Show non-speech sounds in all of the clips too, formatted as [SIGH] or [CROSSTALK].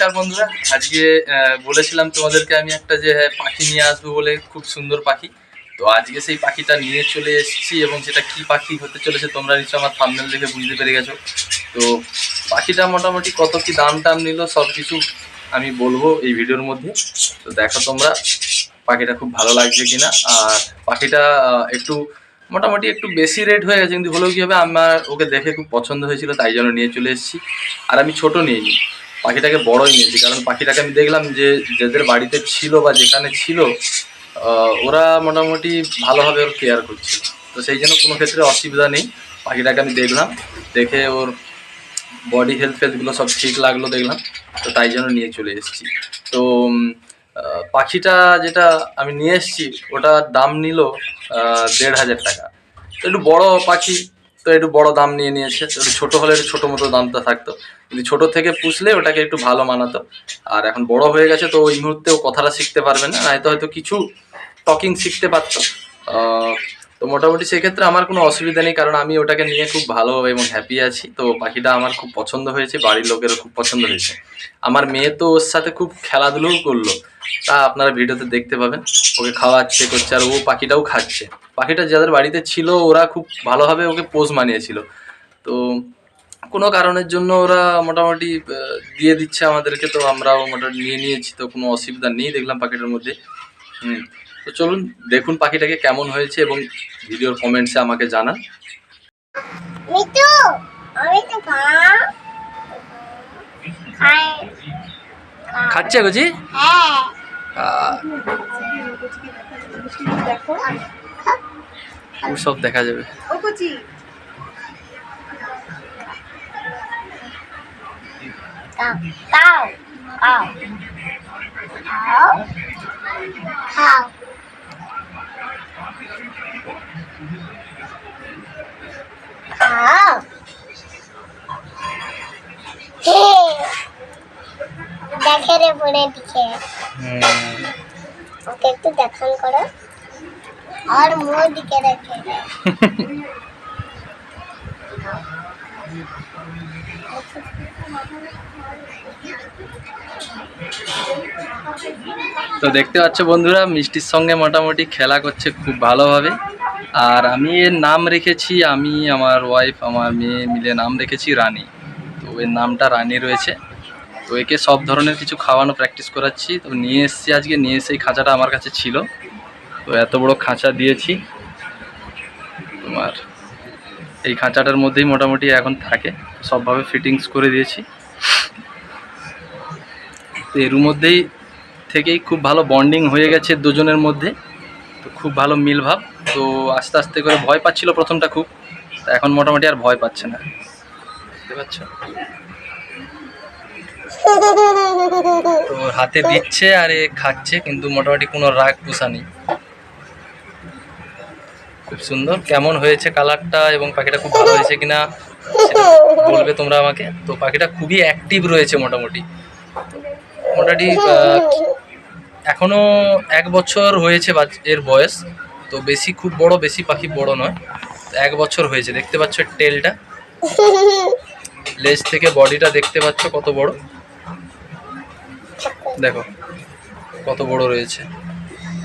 নমস্কার বন্ধুরা। আজকে বলেছিলাম তোমাদেরকে আমি একটা যে হ্যাঁ, পাখি নিয়ে আসব বলে খুব সুন্দর পাখি। তো আজকে সেই পাখিটা নিয়ে চলে এসেছি এবং সেটা কি পাখি হতে চলেছে তোমরা নিশ্চয় আমার থাম্বনেল দেখে বুঝতে পেরে গেছো। তো পাখিটা মোটামুটি কত কি দাম টাম নিল সব কিছু আমি বলব এই ভিডিওর মধ্যে। তো দেখো তোমরা পাখিটা খুব ভালো লাগছে কিনা। আর পাখিটা একটু মোটামুটি একটু বেশি রেট হয়ে গেছে কিন্তু হলেও কী হবে আমার ওকে দেখে খুব পছন্দ হয়েছিল তাই জন্য নিয়ে চলে এসেছি। আর আমি ছোট নিইনি পাখিটাকে বড়ই নিয়েছি, কারণ পাখিটাকে আমি দেখলাম যে যাদের বাড়িতে ছিল বা যেখানে ছিল ওরা মোটামুটি ভালোভাবে ওর কেয়ার করছিল। তো সেই জন্য কোনো ক্ষেত্রে অসুবিধা নেই, পাখিটাকে আমি দেখলাম, দেখে ওর বডি হেলথ ফেলথগুলো সব ঠিক লাগল দেখলাম, তো তাই জন্য নিয়ে চলে এসেছি। তো পাখিটা যেটা আমি নিয়ে এসেছি ওটার দাম নিল দেড় হাজার টাকা। তো একটু বড় পাখি তো একটু বড় দাম নিয়ে নিয়েছে ছোটো হলে একটু ছোটো মতো দামটা থাকতো। যদি ছোটো থেকে পুষলে ওটাকে একটু ভালো মানাতো। আর এখন বড় হয়ে গেছে তো ওই মুহূর্তেও কথাটা শিখতে পারবে না, নয়তো হয়তো কিছু টকিং শিখতে পারতো। তো মোটামুটি সেক্ষেত্রে আমার কোনো অসুবিধা নেই, কারণ আমি ওটাকে নিয়ে খুব ভালো এবং হ্যাপি আছি। তো পাখিটা আমার খুব পছন্দ হয়েছে, বাড়ির লোকেরও খুব পছন্দ হয়েছে। আমার মেয়ে তো ওর সাথে খুব খেলাধুলোও করল, তা আপনারা ভিডিওতে দেখতে পাবেন। ওকে খাওয়াচ্ছে, করছে, আর ও পাখিটাও খাচ্ছে। পাখিটা যাদের বাড়িতে ছিল, ওরা খুব ভালোভাবে ওকে পোজ মানিয়েছিল। তো কোনো কারণের জন্য ওরা মোটামুটি দিয়ে দিচ্ছে আমাদেরকে, তো আমরাও মোটামুটি নিয়ে নিয়েছি, তো কোনো অসুবিধা নেই দেখলাম পাখিটার মধ্যে। হুম। তো চলুন দেখুন পাখিটাকে কেমন হয়েছে এবং ভিডিওর কমেন্টসে আমাকে জানান। মিতু আমি তো খাই। খাচ্ছে গুজি হ্যাঁ। দেখো সব দেখা যাবে। খাও খাও খাও খাও খাও। খাও। দেখে রে দিকে ওকে একটু দেখান করো। আর মুখ দিকে রেখে তো দেখতে পাচ্ছ বন্ধুরা মিষ্টির সঙ্গে মোটামুটি খেলা করছে খুব ভালোভাবে। আর আমি এর নাম রেখেছি আমি আমার ওয়াইফ আমার মেয়ে মিলে নাম রেখেছি রানী। তো এর নামটা রানী রয়েছে। তো একে সব ধরনের কিছু খাওয়ানো প্র্যাকটিস করাচ্ছি। তো নিয়ে এসেছি আজকে, নিয়ে এসে এই খাঁচাটা আমার কাছে ছিল। তো এত বড় খাঁচা দিয়েছি। তোমার এই খাঁচাটার মধ্যেই মোটামুটি এখন থাকে। সবভাবে ফিটিংস করে দিয়েছি। তো এর মধ্যেই থেকেই খুব ভালো বন্ডিং হয়ে গেছে দুজনের মধ্যে। তো খুব ভালো মিলভাব। তো আস্তে আস্তে করে ভয় পাচ্ছিল প্রথমটা খুব। এখন মোটামুটি আর ভয় পাচ্ছে না। বুঝতে পারছ? [LAUGHS] তো হাতে দিচ্ছে আর এ খাচ্ছে কিন্তু মোটামুটি কোনো রাগ পোষা নেই। খুব সুন্দর। কেমন হয়েছে কালারটা এবং পাখিটা খুব ভালো হয়েছে কিনা বলবে তোমরা আমাকে। তো পাখিটা খুবই অ্যাক্টিভ রয়েছে মোটামুটি। মোটামুটি আহ, এখনও এক বছর হয়েছে এর বয়স। তো বেশি খুব বড় বেশি পাখি বড় নয়। তো এক বছর হয়েছে। দেখতে পাচ্ছ টেলটা [LAUGHS] লেজ থেকে বডিটা দেখতে পাচ্ছ কত বড়? দেখো কত বড় রয়েছে।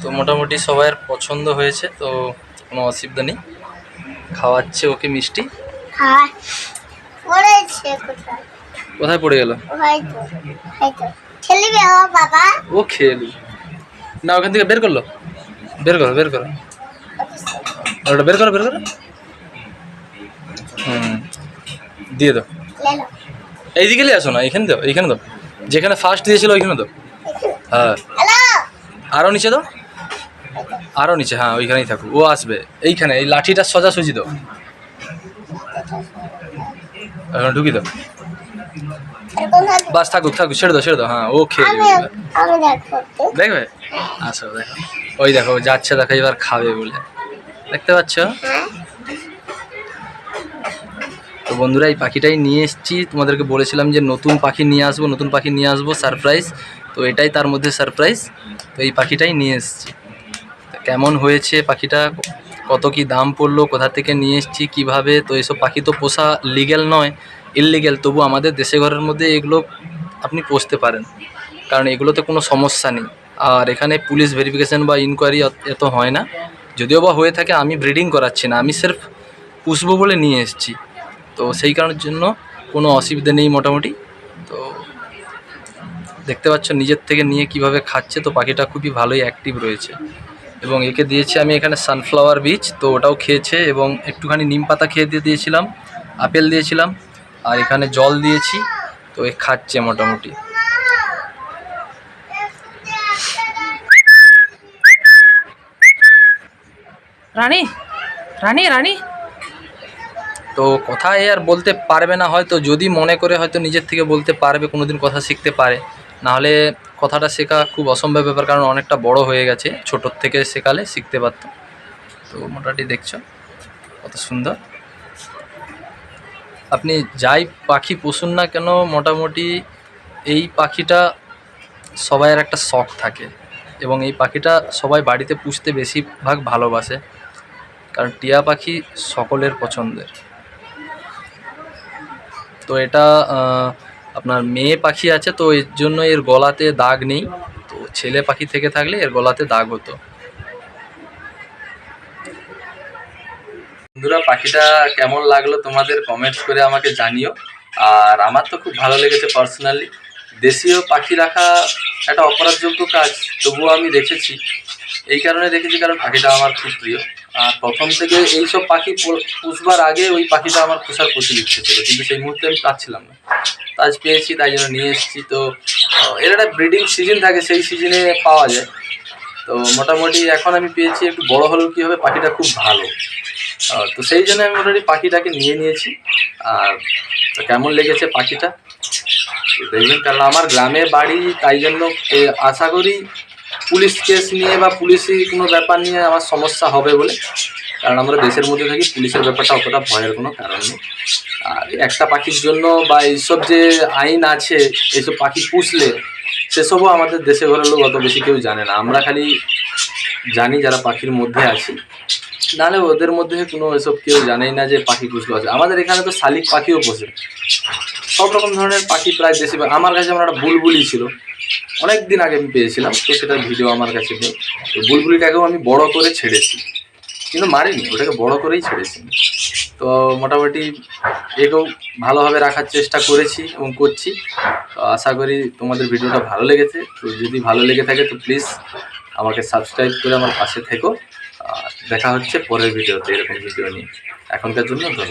তো মোটামুটি সবার পছন্দ হয়েছে তো কোনো অসুবিধা নেই। খাওয়াচ্ছে ওকে মিষ্টি। কোথায়? পড়ে গেল? ও খেলি না ওখান থেকে বের করল? বের করো বের করো। ওটা বের করো বের করো। হুম দিয়ে দাও। এইদিকে আসো না এখানে দাও এইখানে দাও। যেখানে ফার্স্ট দিয়েছিল ওইখানে দাও। হ্যাঁ। আরও নিচে দাও। আরও নিচে হ্যাঁ ওইখানেই থাকুক ও আসবে এইখানে এই লাঠিটা সোজাসুজি দাও। এখন ঢুকি দাও। বাস থাকুক থাকুক ছেড়ে দাও ছেড়ে দাও হ্যাঁ ও দেখো দেখবে? আসো দেখো। ওই দেখো যাচ্ছে দেখো এবার খাবে বলে। দেখতে পাচ্ছ? হ্যাঁ। বন্ধুরা, এই পাখিটাই নিয়ে এসেছি। তোমাদেরকে বলেছিলাম যে নতুন পাখি নিয়ে আসব, নতুন পাখি নিয়ে আসব সারপ্রাইজ তো এটাই তার মধ্যে সারপ্রাইজ তো এই পাখিটাই নিয়ে এসেছি। কেমন হয়েছে পাখিটা? কত কি দাম পড়ল? কোথা থেকে নিয়ে এসেছি? কীভাবে? তো এসব পাখি তো পোষা লিগ্যাল নয় ইললিগ্যাল তবু আমাদের দেশে ঘরের মধ্যে এগুলো আপনি পুষতে পারেন। কারণ এগুলোতে কোনো সমস্যা নেই। আর এখানে পুলিশ ভেরিফিকেশান বা ইনকোয়ারি এত হয় না। যদিও বা হয়ে থাকে, আমি ব্রিডিং করাচ্ছি না। আমি সির্ফ পুষবো বলে নিয়ে এসেছি। তো সেই কারণের জন্য কোনো অসুবিধা নেই মোটামুটি। তো দেখতে পাচ্ছ নিজের থেকে নিয়ে কীভাবে খাচ্ছে, তো পাখিটা খুবই ভালোই অ্যাক্টিভ রয়েছে। এবং একে দিয়েছি আমি এখানে সানফ্লাওয়ার বীজ, তো ওটাও খেয়েছে এবং একটুখানি নিম পাতা খেয়ে দিয়ে দিয়েছিলাম, আপেল দিয়েছিলাম, আর এখানে জল দিয়েছি, তো এ খাচ্ছে মোটামুটি। রানী রানী রানী। তো কথা আর বলতে পারবে না, হয়তো যদি মনে করে হয়তো নিজের থেকে বলতে পারবে কোনো দিন কথা শিখতে পারে। নাহলে কথাটা শেখা খুব অসম্ভব ব্যাপার, কারণ অনেকটা বড় হয়ে গেছে, ছোটোর থেকে শেখালে শিখতে পারতো তো মোটামুটি দেখছ, কত সুন্দর। আপনি যাই পাখি পুষুন না কেন, মোটামুটি এই পাখিটা সবাইয়ের একটা শখ থাকে এবং এই পাখিটা সবাই বাড়িতে পুষতে বেশিরভাগ ভালোবাসে, কারণ টিয়া পাখি সকলের পছন্দের। তো এটা আপনার মেয়ে পাখি আছে, তো এর জন্য এর গলাতে দাগ নেই। তো ছেলে পাখি থেকে থাকলে এর গলাতে দাগ হতো। বন্ধুরা, পাখিটা কেমন লাগল তোমাদের কমেন্টস করে আমাকে জানিও। আর আমার তো খুব ভালো লেগেছে পার্সোনালি দেশীয় পাখি রাখা একটা অপরাধযোগ্য কাজ, তবুও আমি রেখেছি এই কারণে রেখেছি কারণ পাখিটা আমার খুব প্রিয়। আর প্রথম থেকে এইসব পাখি পুষবার আগে ওই পাখিটা আমার পোষার প্রচুর ইচ্ছে ছিল, কিন্তু সেই মুহূর্তে আমি পাচ্ছিলাম না। আজ পেয়েছি, তাই জন্য নিয়ে এসেছি। তো এর একটা ব্রিডিং সিজন থাকে, সেই সিজনে পাওয়া যায়। তো মোটামুটি এখন আমি পেয়েছি একটু বড় হলেও কী হবে, পাখিটা খুব ভালো। তো সেই জন্য আমি মোটামুটি পাখিটাকে নিয়ে নিয়েছি। আর কেমন লেগেছে পাখিটা? দেখবেন, কারণ আমার গ্রামে বাড়ি, তাই জন্য আশা করি পুলিশ কেস নিয়ে বা পুলিশি কোনো ব্যাপার নিয়ে আমার সমস্যা হবে বলে। কারণ আমরা দেশের মধ্যে থাকি, পুলিশের ব্যাপারটা অতটা ভয়ের কোনো কারণ নেই। আর একটা পাখির জন্য বা এইসব যে আইন আছে, এইসব পাখি পুষলে সেসবও আমাদের দেশে ঘরের লোক অত বেশি কেউ জানে না। আমরা খালি জানি যারা পাখির মধ্যে আছি। নাহলে ওদের মধ্যে কোনো এসব কেউ জানেই না যে পাখি পুষলো আছে। আমাদের এখানে তো শালিক পাখিও পোষে। সব রকম ধরনের পাখি প্রায় দেশে আমার কাছে আমার একটা বুলবুলি ছিল। অনেক দিন আগে আমি পেয়েছিলাম, তো সেটার ভিডিও আমার কাছে নেই। তো বুলবুলিটাকেও আমি বড় করে ছেড়েছি। কিন্তু মারিনি, ওটাকে বড় করেই ছেড়েছি তো মোটামুটি একেও ভালোভাবে রাখার চেষ্টা করেছি এবং করছি। তো আশা করি তোমাদের ভিডিওটা ভালো লেগেছে। তো যদি ভালো লেগে থাকে, তো প্লিজ আমাকে সাবস্ক্রাইব করে আমার পাশে থেকো। দেখা হচ্ছে পরের ভিডিওতে এরকম ভিডিও নিয়ে। এখনকার জন্য ধন্যবাদ।